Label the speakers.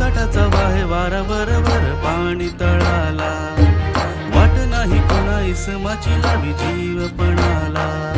Speaker 1: पावसाटाचा वाहे वारा वर पाणी तळाला. वाट नाही कोणा इसमाची लावी जीवपणाला.